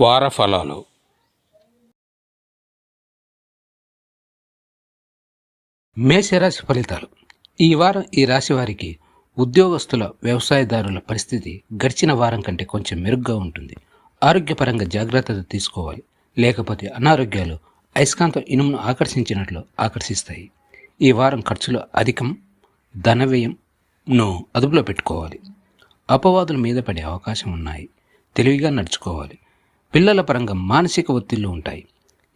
వార ఫలాలు మేషరాశి ఫలితాలు. ఈ వారం ఈ రాశి వారికి ఉద్యోగస్తుల వ్యవసాయదారుల పరిస్థితి గడిచిన వారం కంటే కొంచెం మెరుగ్గా ఉంటుంది. ఆరోగ్యపరంగా జాగ్రత్తలు తీసుకోవాలి. లేకపోతే అనారోగ్యాలు అయస్కాంతం ఇనుమును ఆకర్షించినట్లు ఆకర్షిస్తాయి. ఈ వారం ఖర్చులు అధికం ధన వ్యయంను అదుపులో పెట్టుకోవాలి. అపవాదుల మీద పడే అవకాశం ఉన్నాయి. తెలివిగా నడుచుకోవాలి. పిల్లల పరంగా మానసిక ఒత్తిళ్ళు ఉంటాయి.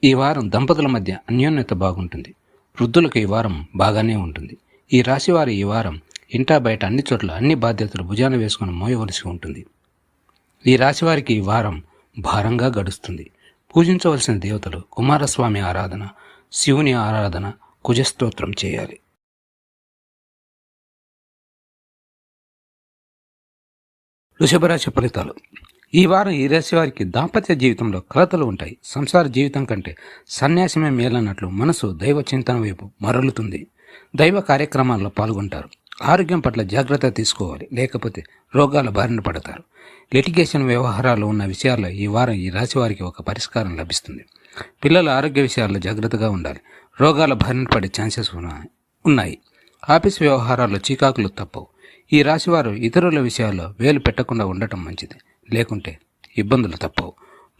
ఈ వారం దంపతుల మధ్య అన్యోన్యత బాగుంటుంది. వృద్ధులకు ఈ వారం బాగానే ఉంటుంది. ఈ రాశివారి ఈ వారం ఇంటా బయట అన్ని చోట్ల అన్ని బాధ్యతలు భుజాన వేసుకుని మోయవలసి ఉంటుంది. ఈ రాశివారికి ఈ వారం భారంగా గడుస్తుంది. పూజించవలసిన దేవతలు కుమారస్వామి ఆరాధన శివుని ఆరాధన కుజస్తోత్రం చేయాలి. వృషభరాశి ఫలితాలు. ఈ వారం ఈ రాశి వారికి దాంపత్య జీవితంలో కలతలు ఉంటాయి. సంసార జీవితం కంటే సన్యాసమే మేలన్నట్లు మనసు దైవ చింతన వైపు మరలుతుంది. దైవ కార్యక్రమాల్లో పాల్గొంటారు. ఆరోగ్యం పట్ల జాగ్రత్త తీసుకోవాలి. లేకపోతే రోగాల బారిన పడతారు. లిటిగేషన్ వ్యవహారాలు ఉన్న విషయాల్లో ఈ వారం ఈ రాశి వారికి ఒక పరిష్కారం లభిస్తుంది. పిల్లల ఆరోగ్య విషయాల్లో జాగ్రత్తగా ఉండాలి. రోగాల బారిన పడే ఛాన్సెస్ ఉన్నాయి. ఆఫీస్ వ్యవహారాల్లో చీకాకులు తప్పవు. ఈ రాశివారు ఇతరుల విషయాల్లో వేలు పెట్టకుండా ఉండటం మంచిది. లేకుంటే ఇబ్బందులు తప్పవు.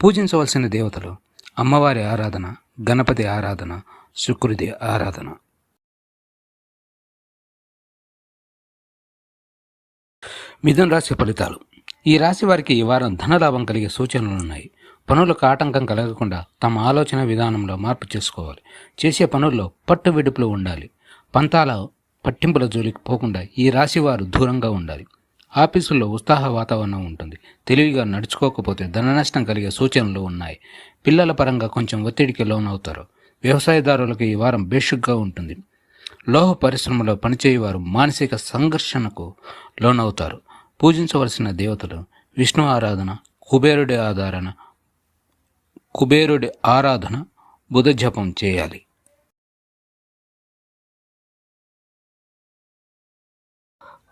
పూజించవలసిన దేవతలు అమ్మవారి ఆరాధన గణపతి ఆరాధన శుక్రుడి ఆరాధన. మిథున రాశి ఫలితాలు. ఈ రాశి వారికి ఈ వారం ధనలాభం కలిగే సూచనలు ఉన్నాయి. పనులకు ఆటంకం కలగకుండా తమ ఆలోచన విధానంలో మార్పు చేసుకోవాలి. చేసే పనుల్లో పట్టు విడుపులు ఉండాలి. పంతాల పట్టింపుల జోలికి పోకుండా ఈ రాశి వారు దూరంగా ఉండాలి. ఆఫీసుల్లో ఉత్సాహ వాతావరణం ఉంటుంది. తెలివిగా నడుచుకోకపోతే ధన నష్టం కలిగే సూచనలు ఉన్నాయి. పిల్లల పరంగా కొంచెం ఒత్తిడికి లోనవుతారు. వ్యవసాయదారులకు ఈ వారం బేషుగ్గా ఉంటుంది. లోహ పరిశ్రమలో పనిచేయవారు మానసిక సంఘర్షణకు లోనవుతారు. పూజించవలసిన దేవతలు విష్ణు ఆరాధన కుబేరుడి ఆధారణ కుబేరుడి ఆరాధన బుధ జపం చేయాలి.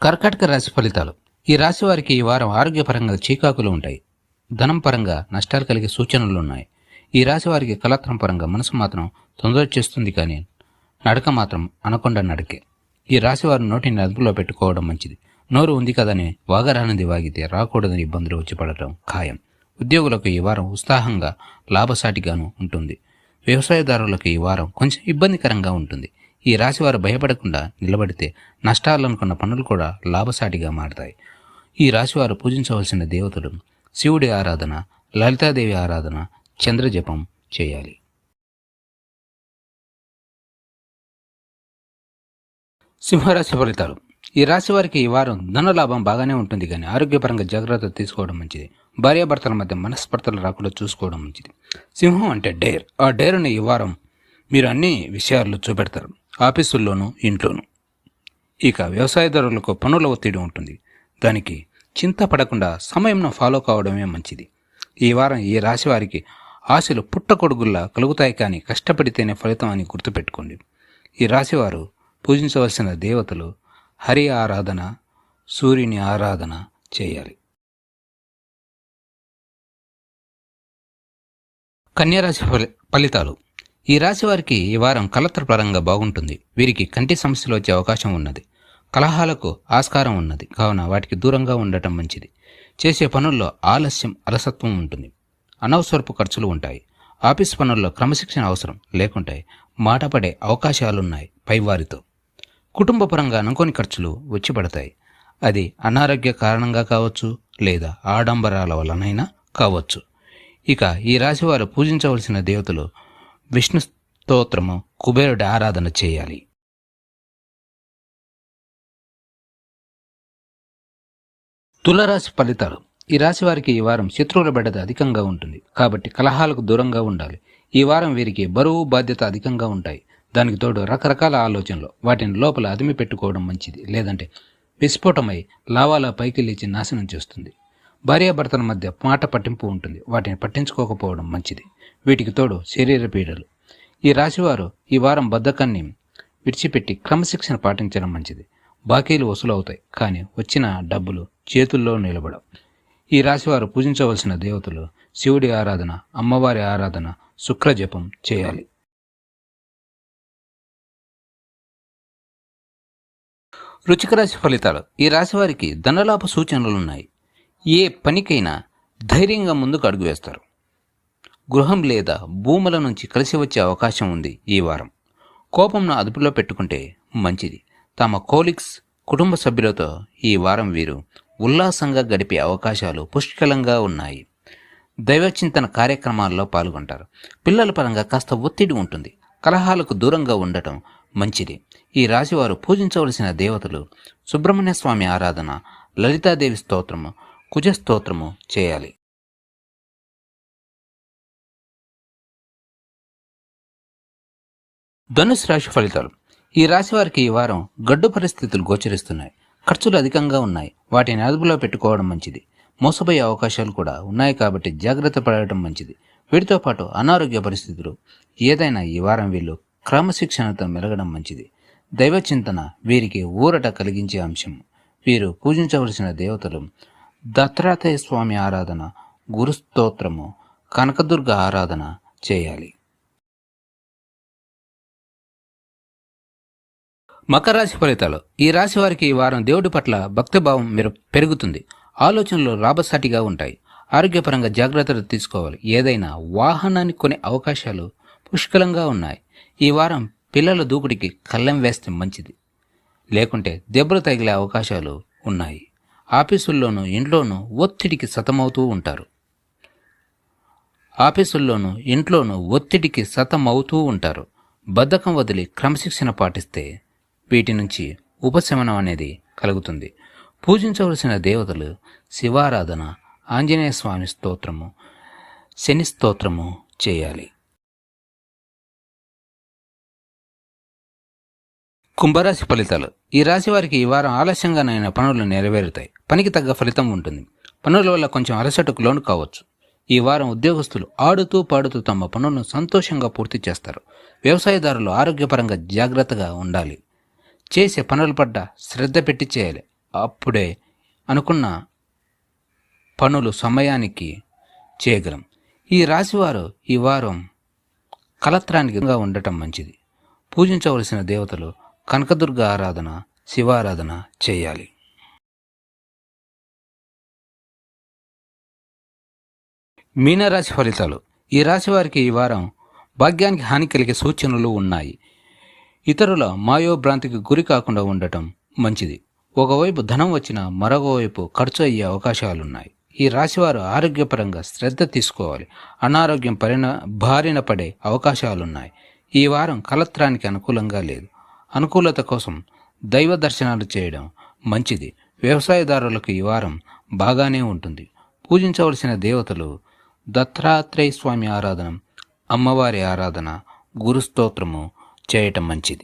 కర్కాటక రాశి ఫలితాలు. ఈ రాశి వారికి ఈ వారం ఆరోగ్యపరంగా చీకాకులు ఉంటాయి. ధనం పరంగా నష్టాలు కలిగే సూచనలు ఉన్నాయి. ఈ రాశి వారికి కళాత్రం పరంగా మనసు మాత్రం తొందర చేస్తుంది కానీ నడక మాత్రం అనకుండా నడకే. ఈ రాశి వారు నోటిని అదుపులో పెట్టుకోవడం మంచిది. నోరు ఉంది కదని వాగరానిది వాగితే రాకూడదని ఇబ్బందులు వచ్చి పడటం ఖాయం. ఉద్యోగులకు ఈ వారం ఉత్సాహంగా లాభసాటిగాను ఉంటుంది. వ్యవసాయదారులకు ఈ వారం కొంచెం ఇబ్బందికరంగా ఉంటుంది. ఈ రాశివారు భయపడకుండా నిలబడితే నష్టాలనుకున్న పనులు కూడా లాభసాటిగా మారతాయి. ఈ రాశివారు పూజించవలసిన దేవతలు శివుడి ఆరాధన లలితాదేవి ఆరాధన చంద్రజపం చేయాలి. సింహరాశి ఫలితాలు. ఈ రాశి వారికి ఈ వారం ధనలాభం బాగానే ఉంటుంది కానీ ఆరోగ్యపరంగా జాగ్రత్త తీసుకోవడం మంచిది. భార్యాభర్తల మధ్య మనస్పర్ధలు రాకుండా చూసుకోవడం మంచిది. సింహం అంటే డేర్. ఆ డేర్ని ఈ వారం మీరు అన్ని విషయాల్లో చూపెడతారు. ఆఫీసుల్లోనూ ఇంట్లోనూ. ఇక వ్యవసాయదారులకు పనుల ఒత్తిడి ఉంటుంది. దానికి చింత పడకుండా సమయంను ఫాలో కావడమే మంచిది. ఈ వారం ఈ రాశి వారికి ఆశలు పుట్టకొడుగుల్లా కలుగుతాయి కానీ కష్టపడితేనే ఫలితం అని గుర్తుపెట్టుకోండి. ఈ రాశివారు పూజించవలసిన దేవతలు హరి ఆరాధన సూర్యుని ఆరాధన చేయాలి. కన్యారాశి ఫలి ఫలితాలు. ఈ రాశి వారికి ఈ వారం కలత్రపరంగా బాగుంటుంది. వీరికి కంటి సమస్యలు వచ్చే అవకాశం ఉన్నది. కలహాలకు ఆస్కారం ఉన్నది. కావున వాటికి దూరంగా ఉండటం మంచిది. చేసే పనుల్లో ఆలస్యం అలసత్వం ఉంటుంది. అనవసరపు ఖర్చులు ఉంటాయి. ఆఫీస్ పనుల్లో క్రమశిక్షణ అవసరం లేకుంటే మాటపడే అవకాశాలున్నాయి పైవారితో. కుటుంబపరంగా అనుకోని ఖర్చులు వచ్చి పడతాయి. అది అనారోగ్య కారణంగా కావచ్చు లేదా ఆడంబరాల వలనైనా కావచ్చు. ఇక ఈ రాశివారు పూజించవలసిన దేవతలు విష్ణు స్తోత్రము కుబేరుడి ఆరాధన చేయాలి. తులరాశి ఫలితాలు. ఈ రాశి వారికి ఈ వారం శత్రువుల బెడద అధికంగా ఉంటుంది. కాబట్టి కలహాలకు దూరంగా ఉండాలి. ఈ వారం వీరికి బరువు బాధ్యత అధికంగా ఉంటాయి. దానికి తోడు రకరకాల ఆలోచనలు. వాటిని లోపల అదిమి పెట్టుకోవడం మంచిది. లేదంటే విస్ఫోటమై లావాల పైకి లేచి నాశనం చేస్తుంది. భార్యాభర్తల మధ్య మాట పట్టింపు ఉంటుంది. వాటిని పట్టించుకోకపోవడం మంచిది. వీటికి తోడు శరీర పీడలు. ఈ రాశివారు ఈ వారం బద్ధకాన్ని విడిచిపెట్టి క్రమశిక్షణ పాటించడం మంచిది. బాకీలు వసూలవుతాయి కానీ వచ్చిన డబ్బులు చేతుల్లో నిలబడవు. ఈ రాశివారు పూజించవలసిన దేవతలు శివుడి ఆరాధన అమ్మవారి ఆరాధన శుక్ర జపం చేయాలి. వృచ్చిక రాశి ఫలితాలు. ఈ రాశివారికి ధనలాభ సూచనలు ఉన్నాయి ఏ పనికైనా ధైర్యంగా ముందుకు అడుగు వేస్తారు. గృహం లేదా భూముల నుంచి కలిసి వచ్చే అవకాశం ఉంది ఈ వారం. కోపంను అదుపులో పెట్టుకుంటే మంచిది. తమ కోలిక్స్ కుటుంబ సభ్యులతో ఈ వారం వీరు ఉల్లాసంగా గడిపే అవకాశాలు పుష్కలంగా ఉన్నాయి. దైవచింతన కార్యక్రమాల్లో పాల్గొంటారు. పిల్లల పరంగా కాస్త ఒత్తిడి ఉంటుంది. కలహాలకు దూరంగా ఉండటం మంచిది. ఈ రాశివారు పూజించవలసిన దేవతలు సుబ్రహ్మణ్య స్వామి ఆరాధన లలితాదేవి స్తోత్రము కుజ స్తోత్రము చేయాలి. ధనుసు రాశి ఫలితాలు. ఈ రాశి వారికి ఈ వారం గడ్డు పరిస్థితులు గోచరిస్తున్నాయి. ఖర్చులు అధికంగా ఉన్నాయి. వాటిని అదుపులో పెట్టుకోవడం మంచిది. మోసపోయే అవకాశాలు కూడా ఉన్నాయి కాబట్టి జాగ్రత్త పడటం మంచిది. వీటితో పాటు అనారోగ్య పరిస్థితులు. ఏదైనా ఈ వారం వీళ్ళు క్రమశిక్షణతో మెలగడం మంచిది. దైవ చింతన వీరికి ఊరట కలిగించే అంశం. వీరు పూజించవలసిన దేవతలు దత్తాత్రేయ స్వామి ఆరాధన గురుస్తోత్రము కనకదుర్గ ఆరాధన చేయాలి. మకర రాశి ఫలితాలు. ఈ రాశి వారికి ఈ వారం దేవుడి పట్ల భక్తిభావం మీరు పెరుగుతుంది. ఆలోచనలు లాభసాటిగా ఉంటాయి. ఆరోగ్యపరంగా జాగ్రత్తలు తీసుకోవాలి. ఏదైనా వాహనాన్ని కొనే అవకాశాలు పుష్కలంగా ఉన్నాయి. ఈ వారం పిల్లల దూకుడికి కళ్ళెం వేస్తే మంచిది. లేకుంటే దెబ్బలు తగిలే అవకాశాలు ఉన్నాయి. ఆఫీసుల్లోనూ ఇంట్లోనూ ఒత్తిడికి సతమవుతూ ఉంటారు. ఆఫీసుల్లోనూ ఇంట్లోనూ ఒత్తిడికి సతమవుతూ ఉంటారు. బద్ధకం వదిలి క్రమశిక్షణ పాటిస్తే వీటి నుంచి ఉపశమనం అనేది కలుగుతుంది. పూజించవలసిన దేవతలు శివారాధన ఆంజనేయ స్వామి స్తోత్రము శని స్తోత్రము చేయాలి. కుంభరాశి ఫలితాలు. ఈ రాశి వారికి ఈ వారం ఆలస్యంగానైన పనులు నెరవేరుతాయి. పనికి తగ్గ ఫలితం ఉంటుంది. పనుల వల్ల కొంచెం అలసటకు లోను కావచ్చు. ఈ వారం ఉద్యోగస్తులు ఆడుతూ పాడుతూ తమ పనులను సంతోషంగా పూర్తి చేస్తారు. వ్యవసాయదారులు ఆరోగ్యపరంగా జాగ్రత్తగా ఉండాలి. చేసే పనుల పడ్డ శ్రద్ధ పెట్టి చేయాలి. అప్పుడే అనుకున్న పనులు సమయానికి చేయగలం. ఈ రాశివారు ఈ వారం కలత్రానికి ఉండటం మంచిది. పూజించవలసిన దేవతలు కనకదుర్గ ఆరాధన శివారాధన చేయాలి. మీనరాశి ఫలితాలు. ఈ రాశి వారికి ఈ వారం భాగ్యానికి హాని కలిగే సూచనలు ఉన్నాయి. ఇతరుల మాయోభ్రాంతికి గురి కాకుండా ఉండటం మంచిది. ఒకవైపు ధనం వచ్చినా మరొకవైపు ఖర్చు అయ్యే అవకాశాలున్నాయి. ఈ రాశివారు ఆరోగ్యపరంగా శ్రద్ధ తీసుకోవాలి. అనారోగ్యం పరిణ బారిన పడే అవకాశాలున్నాయి. ఈ వారం కలత్రానికి అనుకూలంగా లేదు. అనుకూలత కోసం దైవ దర్శనాలు చేయడం మంచిది. వ్యవసాయదారులకు ఈ వారం బాగానే ఉంటుంది. పూజించవలసిన దేవతలు దత్తాత్రేయ స్వామి ఆరాధన అమ్మవారి ఆరాధన గురుస్తోత్రము చేయటం మంచిది.